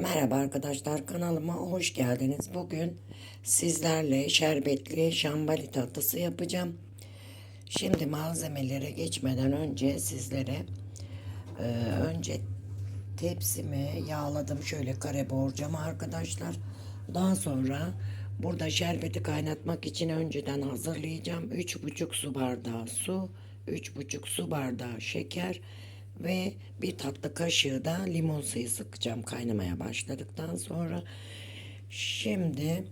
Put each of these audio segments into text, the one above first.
Merhaba arkadaşlar kanalıma hoş geldiniz. Bugün sizlerle şerbetli şambali tatlısı yapacağım. Şimdi malzemelere geçmeden önce sizlere e, önce tepsimi yağladım şöyle kare borcama arkadaşlar. Daha sonra burada şerbeti kaynatmak için önceden hazırlayacağım. 3,5 su bardağı su, 3,5 su bardağı şeker ve bir tatlı kaşığı da limon suyu sıkacağım kaynamaya başladıktan sonra. Şimdi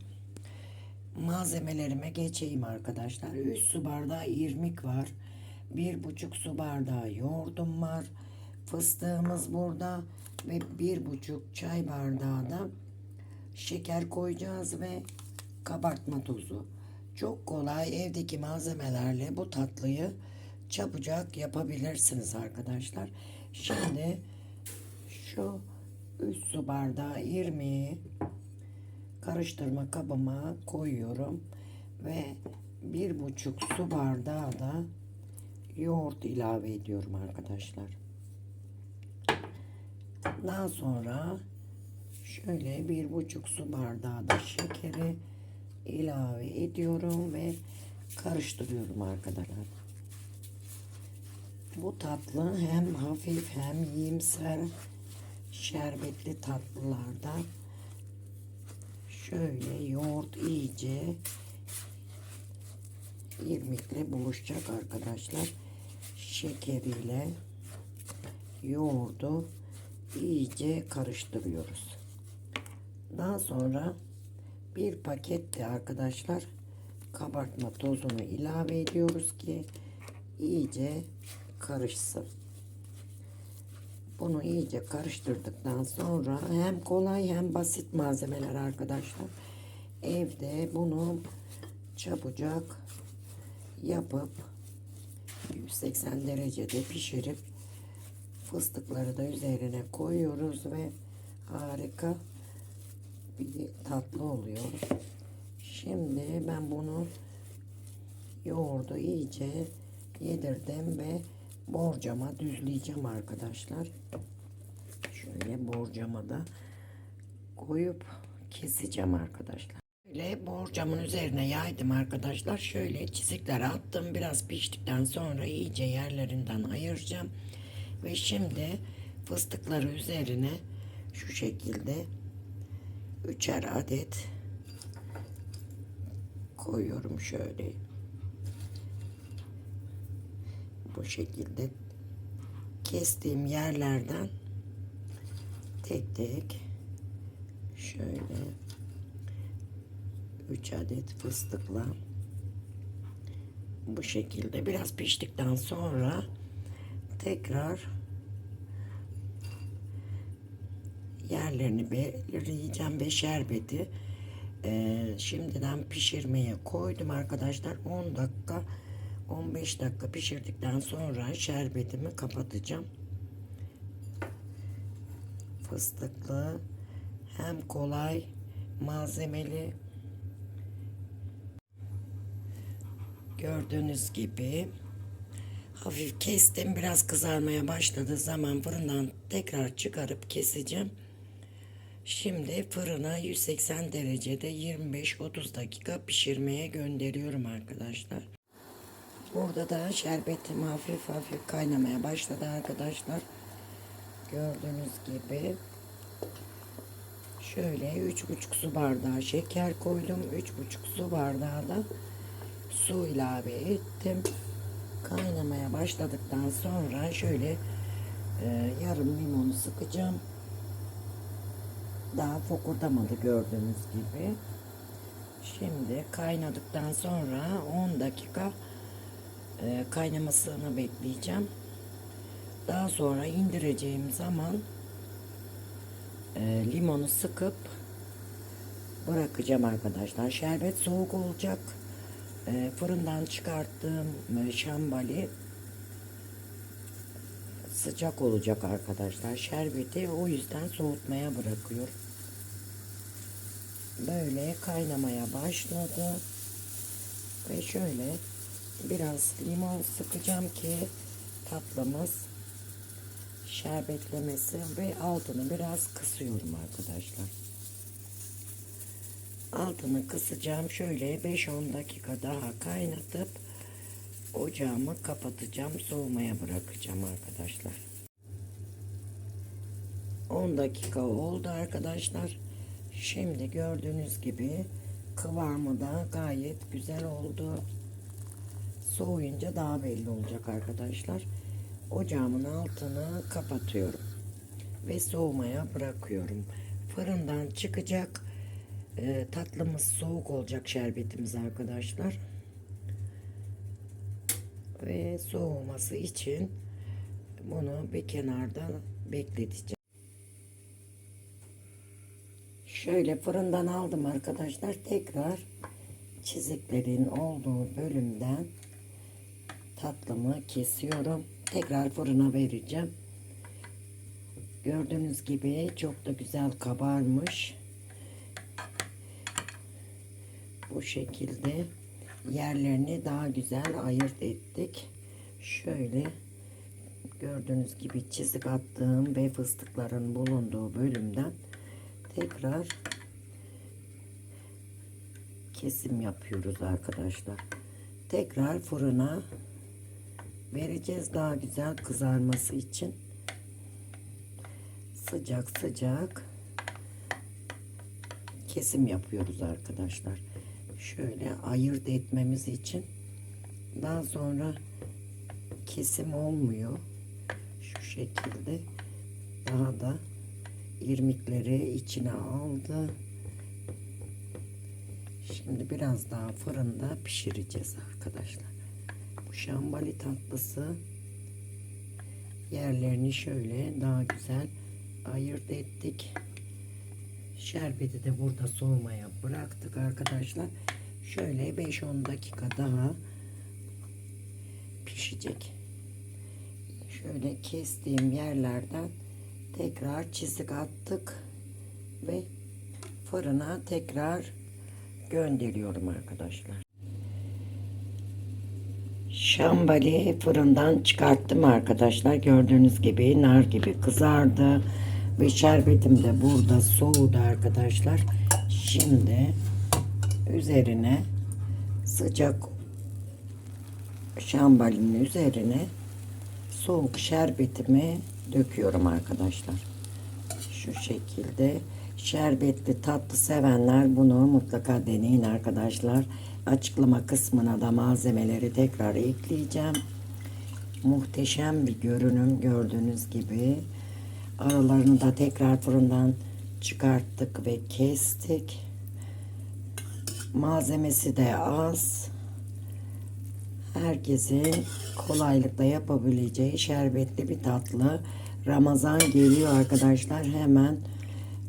malzemelerime geçeyim arkadaşlar. 3 su bardağı irmik var. 1,5 su bardağı yoğurdum var. Fıstığımız burada ve 1,5 çay bardağı da şeker koyacağız ve kabartma tozu. Çok kolay evdeki malzemelerle bu tatlıyı çabucak yapabilirsiniz arkadaşlar. Şimdi şu 3 su bardağı irmiği karıştırma kabıma koyuyorum ve bir buçuk su bardağı da yoğurt ilave ediyorum arkadaşlar. Daha sonra şöyle bir buçuk su bardağı da şekeri ilave ediyorum ve karıştırıyorum arkadaşlar. Bu tatlı hem hafif hem yiyimser şerbetli tatlılardan şöyle yoğurt iyice irmikle buluşacak arkadaşlar. Şekeriyle yoğurdu iyice karıştırıyoruz. Daha sonra bir pakette arkadaşlar kabartma tozunu ilave ediyoruz ki iyice karışsın. Bunu iyice karıştırdıktan sonra hem kolay hem basit malzemeler arkadaşlar. Evde bunu çabucak yapıp 180 derecede pişirip fıstıkları da üzerine koyuyoruz ve harika bir tatlı oluyor. Şimdi ben bunu yoğurdu iyice yedirdim ve borcama düzleyeceğim arkadaşlar. Şöyle borcama da koyup keseceğim arkadaşlar. Şöyle borcamın üzerine yaydım arkadaşlar. Şöyle çizikler attım. Biraz piştikten sonra iyice yerlerinden ayıracağım. Ve şimdi fıstıkları üzerine şu şekilde üçer adet koyuyorum şöyle bu şekilde kestiğim yerlerden tek tek şöyle 3 adet fıstıkla bu şekilde biraz piştikten sonra tekrar yerlerini belirleyeceğim ve şerbeti e, şimdiden pişirmeye koydum arkadaşlar. 10 dakika 15 dakika pişirdikten sonra şerbetimi kapatacağım. Fıstıklı hem kolay malzemeli gördüğünüz gibi hafif kestim biraz kızarmaya başladığı zaman fırından tekrar çıkarıp keseceğim. Şimdi fırına 180 derecede 25-30 dakika pişirmeye gönderiyorum arkadaşlar. Burada da şerbetim hafif hafif kaynamaya başladı arkadaşlar. Gördüğünüz gibi şöyle üç buçuk su bardağı şeker koydum. Üç buçuk su bardağı da su ilave ettim. Kaynamaya başladıktan sonra şöyle e, yarım limonu sıkacağım. Daha fokurdamadı gördüğünüz gibi. Şimdi kaynadıktan sonra 10 dakika e, kaynamasını bekleyeceğim. Daha sonra indireceğim zaman e, limonu sıkıp bırakacağım arkadaşlar. Şerbet soğuk olacak. E, fırından çıkarttığım e, şambali sıcak olacak arkadaşlar. Şerbeti o yüzden soğutmaya bırakıyorum. Böyle kaynamaya başladı. Ve şöyle biraz limon sıkacağım ki tatlımız şerbetlemesi ve altını biraz kısıyorum arkadaşlar. Altını kısacağım. Şöyle 5-10 dakika daha kaynatıp ocağımı kapatacağım. Soğumaya bırakacağım arkadaşlar. 10 dakika oldu arkadaşlar. Şimdi gördüğünüz gibi kıvamı da gayet güzel oldu. Soğuyunca daha belli olacak arkadaşlar. Ocağımın altını kapatıyorum. Ve soğumaya bırakıyorum. Fırından çıkacak. Ee, tatlımız soğuk olacak şerbetimiz arkadaşlar. Ve soğuması için bunu bir kenarda bekleteceğim. Şöyle fırından aldım arkadaşlar. Tekrar çiziklerin olduğu bölümden tatlımı kesiyorum. Tekrar fırına vereceğim. Gördüğünüz gibi çok da güzel kabarmış. Bu şekilde yerlerini daha güzel ayırt ettik. Şöyle gördüğünüz gibi çizik attığım ve fıstıkların bulunduğu bölümden tekrar kesim yapıyoruz arkadaşlar. Tekrar fırına vereceğiz daha güzel kızarması için. Sıcak sıcak kesim yapıyoruz arkadaşlar. Şöyle ayırt etmemiz için daha sonra kesim olmuyor. Şu şekilde daha da irmikleri içine aldı. Şimdi biraz daha fırında pişireceğiz arkadaşlar. Şambali tatlısı yerlerini şöyle daha güzel ayırt ettik. Şerbeti de burada soğumaya bıraktık arkadaşlar. Şöyle 5-10 dakika daha pişecek. Şöyle kestiğim yerlerden tekrar çizik attık ve fırına tekrar gönderiyorum arkadaşlar. Şambali fırından çıkarttım arkadaşlar. Gördüğünüz gibi nar gibi kızardı. Ve şerbetim de burada soğudu arkadaşlar. Şimdi üzerine sıcak şambalinin üzerine soğuk şerbetimi döküyorum arkadaşlar. Şu şekilde şerbetli tatlı sevenler bunu mutlaka deneyin arkadaşlar. Açıklama kısmına da malzemeleri tekrar ekleyeceğim. Muhteşem bir görünüm gördüğünüz gibi. Aralarını da tekrar fırından çıkarttık ve kestik. Malzemesi de az. Herkesin kolaylıkla yapabileceği şerbetli bir tatlı. Ramazan geliyor arkadaşlar. Hemen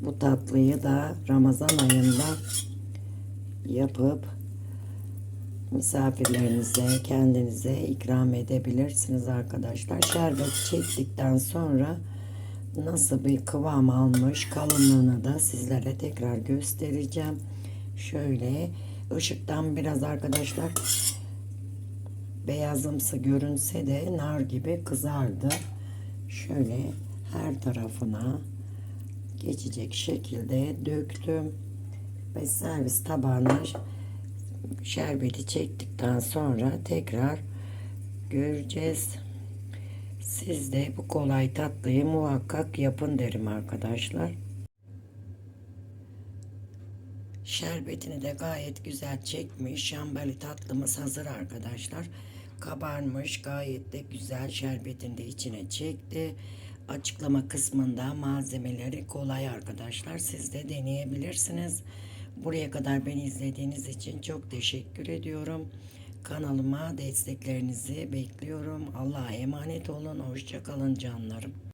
bu tatlıyı da Ramazan ayında yapıp misafirlerinize, kendinize ikram edebilirsiniz arkadaşlar. Şerbet çektikten sonra nasıl bir kıvam almış kalınlığını da sizlere tekrar göstereceğim. Şöyle ışıktan biraz arkadaşlar beyazımsı görünse de nar gibi kızardı. Şöyle her tarafına geçecek şekilde döktüm ve servis tabağına şerbeti çektikten sonra tekrar göreceğiz. Siz de bu kolay tatlıyı muhakkak yapın derim arkadaşlar. Şerbetini de gayet güzel çekmiş. Şambali tatlımız hazır arkadaşlar. Kabarmış gayet de güzel şerbetini de içine çekti. Açıklama kısmında malzemeleri kolay arkadaşlar. Siz de deneyebilirsiniz. Buraya kadar beni izlediğiniz için çok teşekkür ediyorum. Kanalıma desteklerinizi bekliyorum. Allah'a emanet olun. Hoşçakalın canlarım.